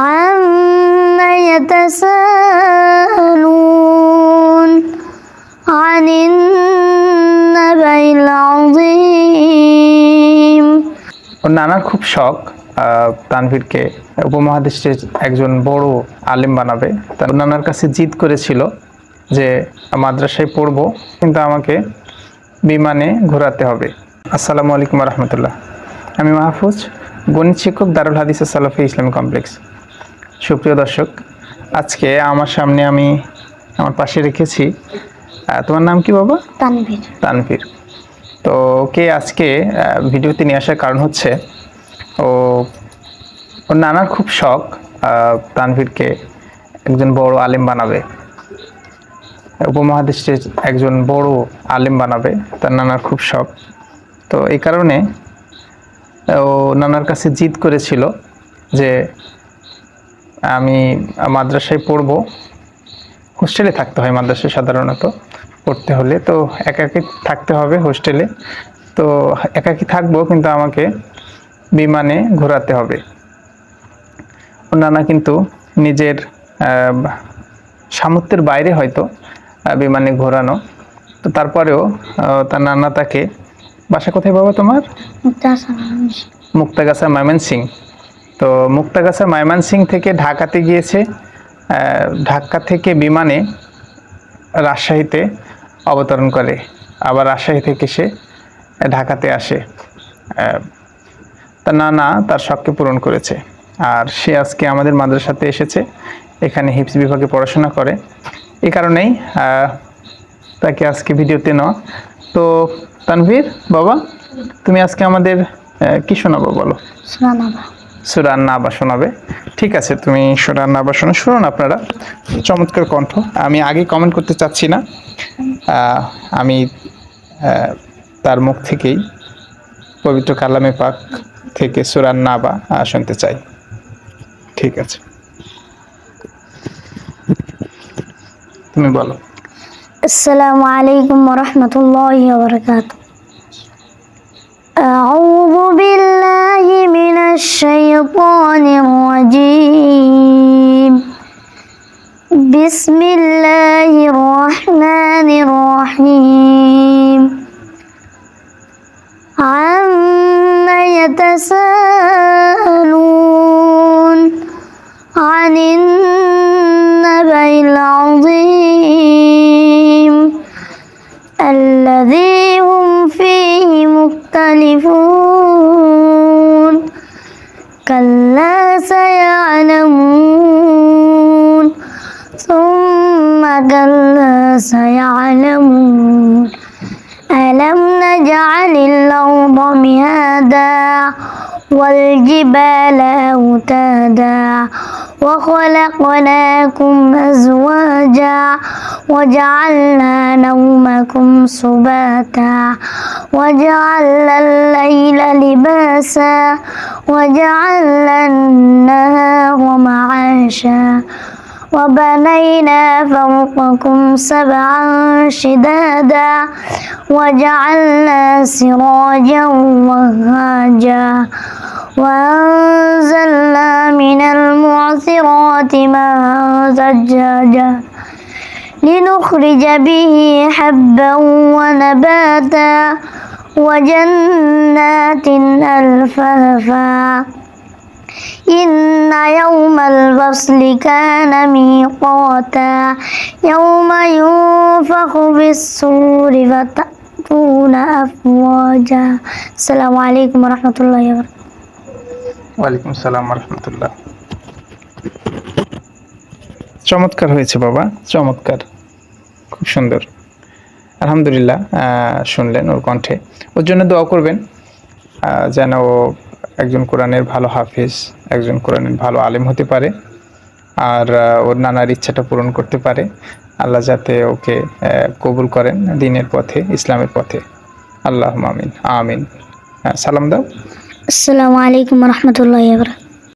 عما يتساءلون عن النبأ العظيم ওর নানার খুব শখ আহ, তানভীরকে উপমহাদেশের একজন বড় আলেম বানাবে তার নানার কাছে জিদ করেছিল যে মাদ্রাসায় পড়বো কিন্তু আমাকে বিমানে ঘোরাতে হবে আসসালামু আলাইকুম রহমতুল্লাহ আমি মাহফুজ গণিত শিক্ষক দারুল হাদিস সালাফি ইসলামী কমপ্লেক্স সুপ্রিয় দর্শক আজকে আমার সামনে আমি আমার পাশে রেখেছি তোমার নাম কি বাবা? তানভীর। তানভীর। তো ওকে আজকে ভিডিওতে নিয়ে আসার কারণ হচ্ছে ও ওর নানার খুব শখ তানভীরকে একজন বড় আলেম বানাবে। উপমহাদেশের একজন বড় আলেম বানাবে তার নানার খুব শখ। তো এই কারণে ও নানার কাছে জিদ করেছিল যে আমি মাদ্রাসায় পড়ব। হোস্টেলে থাকতে হয় মাদ্রাসায় সাধারণত পড়তে হলে। তো একাকি থাকতে হবে হোস্টেলে। তো একাকি থাকব কিন্তু আমাকে বিমানে ঘোরাতে হবে। নানা কিন্তু নিজের সামর্থ্যের বাইরে হয়তো বিমানে ঘোরানো। তো তারপরেও তার নানা তাকে বাসা কোথায় বাবা তোমার? মুক্তাগাছা ময়মনসিং তো মুক্তাগাছা ময়মনসিং থেকে ঢাকাতে গিয়েছে ঢাকা থেকে বিমানে রাজশাহীতে অবতরণ করে। আবার রাজশাহী থেকে সে ঢাকাতে আসে। তার নানা তার শখকে পূরণ করেছে। আর সে আজকে আমাদের মাদ্রাসাতে এসেছে, এখানে হিপস বিভাগে পড়াশোনা করে। এ কারণেই তাকে আজকে ভিডিওতে নেওয়া। তো তানভীর, বাবা, তুমি আজকে আমাদের কি শোনাবো বলো? সুরানাবা সুরান নাবা শোনাবে ঠিক আছে, তুমি সুরান নাবা শোনো শুনুন আপনারা। চমৎকার কণ্ঠ। আমি আগে কমেন্ট করতে চাচ্ছি না। আমি তার মুখ থেকেই পবিত্র কালামে পাক থেকে সুরান নাবা শুনতে চাই। ঠিক আছে। তুমি বলো। আসসালামু আলাইকুম রহমতুল্লাহ বরকাতুহ। أعوذ بالله من الشيطان الرجيم. بسم الله الرحمن الرحيم. عما يتساءلون كلا سيعلمون ثم كلا سيعلمون. ألم نجعل الأرض مهادا والجبال أوتادا وخلقناكم أزواجا وجعلنا نومكم سباتا وجعلنا الليل لباسا وجعلنا النهار معاشا وبنينا فوقكم سبعا شدادا وجعلنا سراجا وهاجا وأنزلنا من والعاصرات ما زجاجا لنخرج به حبا ونباتا وجنات ألفافا. إن يوم الفصل كان ميقاتا. يوم ينفخ بالصور فتأتون أفواجا. السلام عليكم ورحمة الله وبركاته. وعليكم السلام ورحمة الله. চমৎকার হয়েছে বাবা, চমৎকার। খুব সুন্দর। আলহামদুলিল্লাহ শুনলেন ওর কণ্ঠে। ওর জন্য দোয়া করবেন যেন ও একজন কোরআনের ভালো হাফিজ, একজন কোরআনের ভালো আলেম হতে পারে, আর ওর নানার ইচ্ছাটা পূরণ করতে পারে। আল্লাহ যাতে ওকে কবুল করেন দিনের পথে, ইসলামের পথে। আল্লাহ আমিন আমিন। সালাম দাও। আসসালামু আলাইকুম রহমতুল্লাহ